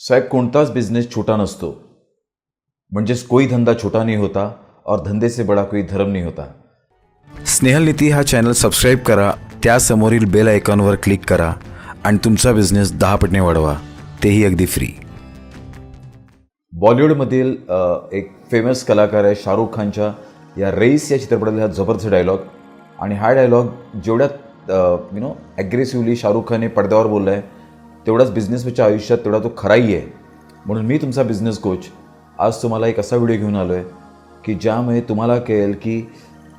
साहेब कोणताच बिझनेस छोटा नसतो. म्हणजेच कोई धंदा छोटा नहीं होता और धंदे से बड़ा कोई धर्म नहीं होता. स्नेहलनीती हा चॅनल सबस्क्राईब करा त्यासमोरील बेल आयकॉनवर क्लिक करा आणि तुमचा बिझनेस दहा पटने वाढवा. तेही अगदी फ्री बॉलिवूडमधील एक फेमस कलाकार आहे शाहरुख खानच्या या रेस या चित्रपटातील हा जबरदस्त डायलॉग आणि हा डायलॉग जेवढ्यात यु नो ॲग्रेसिव्हली शाहरुख खानने पडद्यावर बोलला आहे तेवढाच बिझनेसच्या आयुष्यात तेवढा तो खराही आहे. म्हणून मी तुमचा बिझनेस कोच आज तुम्हाला एक असा व्हिडिओ घेऊन आलो आहे की ज्यामुळे तुम्हाला कळेल की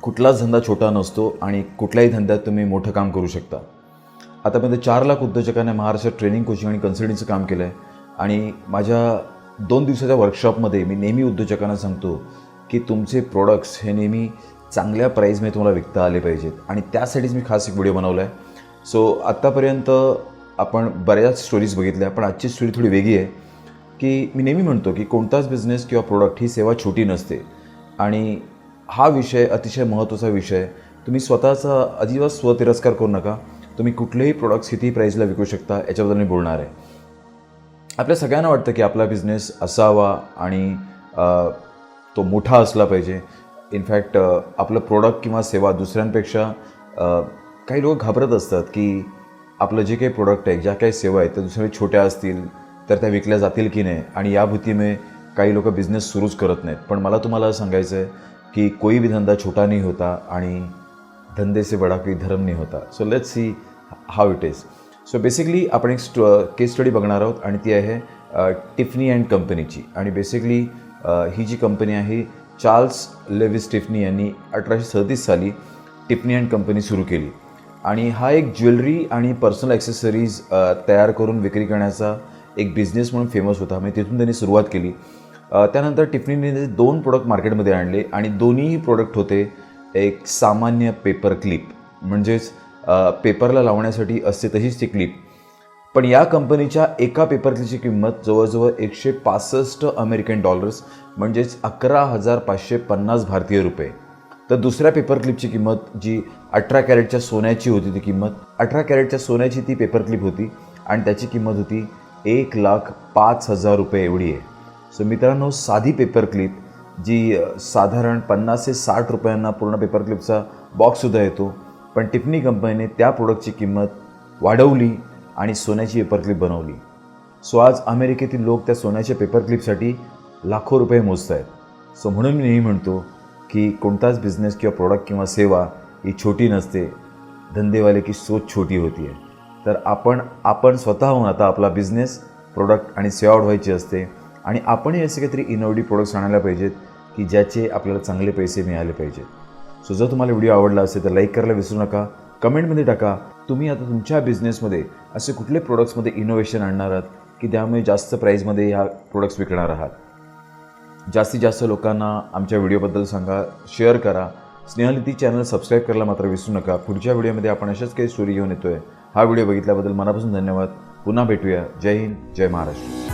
कुठलाच धंदा छोटा नसतो आणि कुठल्याही धंद्यात तुम्ही मोठं काम करू शकता. आतापर्यंत चार लाख उद्योजकांना महाराष्ट्रात ट्रेनिंग कोचिंग आणि कन्सल्टिंगचं काम केलं आहे आणि माझ्या दोन दिवसाच्या वर्कशॉपमध्ये मी नेहमी उद्योजकांना सांगतो की तुमचे प्रोडक्ट्स हे नेहमी चांगल्या प्राईजमध्ये तुम्हाला विकता आले पाहिजेत. आणि त्यासाठीच मी खास एक व्हिडिओ बनवला आहे सो आत्तापर्यंत आपण बऱ्याच स्टोरीज बघितल्या पण आजची स्टोरी थोडी वेगळी आहे. की मी नेहमी म्हणतो की कोणताच बिझनेस किंवा प्रोडक्ट ही सेवा छोटी नसते. आणि हा विषय अतिशय महत्त्वाचा विषय आहे. तुम्ही स्वतःचा अजिबात स्वतिरस्कार करू नका. तुम्ही कुठलेही प्रोडक्ट्स किती प्राईजला विकू शकता याच्याबद्दल मी बोलणार आहे. आपल्या सगळ्यांना वाटतं की आपला बिझनेस असावा आणि तो मोठा असला पाहिजे. इनफॅक्ट आपलं प्रोडक्ट किंवा सेवा दुसऱ्यांपेक्षा काही लोक घाबरत असतात की आपलं जे काही प्रोडक्ट आहे ज्या काही सेवा आहेत त्या दुसऱ्या छोट्या असतील तर त्या विकल्या जातील की नाही? आणि या भीतीमुळे काही लोक बिझनेस सुरूच करत नाहीत. पण मला तुम्हाला सांगायचं आहे की कोई भी धंदा छोटा नाही होता आणि धंदे से बडा काही धर्म नाही होता. So let's see how it is so basically आपण एक स्टो केस स्टडी बघणार आहोत आणि ती आहे टिफनी अँड कंपनीची आणि बेसिकली ही जी कंपनी आहे चार्ल्स लेविस टिफनी यांनी अठराशे सदतीस साली टिफनी अँड कंपनी सुरू केली. आणि हा एक ज्वेलरी आणि पर्सनल ॲक्सेसरीज तयार करून विक्री करण्याचा एक बिझनेस म्हणून फेमस होता. म्हणजे तिथून त्यांनी सुरुवात केली. त्यानंतर टिफनीने दोन प्रोडक्ट मार्केटमध्ये आणले आणि दोन्हीही प्रोडक्ट होते एक सामान्य पेपर क्लिप म्हणजेच पेपरला लावण्यासाठी असते तशीच ती क्लिप पण या कंपनीच्या एका पेपर क्लिपची किंमत जवळजवळ एकशे पासष्ट अमेरिकन डॉलर्स म्हणजेच अकरा हजार पाचशे पन्नास भारतीय रुपये. तर दुसऱ्या पेपर क्लिपची किंमत जी अठरा कॅरेटच्या सोन्याची होती ती किंमत अठरा कॅरेटच्या सोन्याची ती पेपर क्लिप होती आणि त्याची किंमत होती एक लाख पाच हजार रुपये एवढी आहे. सो मित्रांनो साधी पेपर क्लिप जी साधारण पन्नास ते साठ रुपयांना पूर्ण पेपर क्लिपचा बॉक्ससुद्धा येतो पण टिफनी कंपनीने त्या प्रोडक्टची किंमत वाढवली आणि सोन्याची पेपर क्लिप बनवली. सो आज अमेरिकेतील लोक त्या सोन्याच्या पेपर क्लिपसाठी लाखो रुपये मोजत आहेत सो म्हणून मी नेहमी म्हणतो की कोणताच बिझनेस किंवा प्रोडक्ट किंवा सेवा ही छोटी नसते. धंदेवाले की सोच छोटी होती आहे. तर आपण आपण स्वतःहून आता आपला बिझनेस प्रोडक्ट आणि सेवा वाढवायची असते. आणि आपणही असे काहीतरी इनोव्हेटिव्ह प्रोडक्ट्स आणायला पाहिजेत की ज्याचे आपल्याला चांगले पैसे मिळाले पाहिजेत. सो जर तुम्हाला व्हिडिओ आवडला असेल तर लाईक करायला विसरू नका. कमेंटमध्ये टाका तुम्ही आता तुमच्या बिझनेसमध्ये असे कुठले प्रोडक्ट्समध्ये इनोव्हेशन आणणार आहात की त्यामुळे जास्त प्राईजमध्ये ह्या प्रोडक्ट्स विकणार आहात? जास्तीत जास्त लोकांना आमच्या व्हिडिओबद्दल सांगा शेअर करा. स्नेहलिती चॅनल सबस्क्राईब करायला मात्र विसरू नका. पुढच्या व्हिडिओमध्ये आपण अशाच काही स्टोरी घेऊन येतोय. हा व्हिडिओ बघितल्याबद्दल मनापासून धन्यवाद. पुन्हा भेटूया. जय हिंद जय महाराष्ट्र.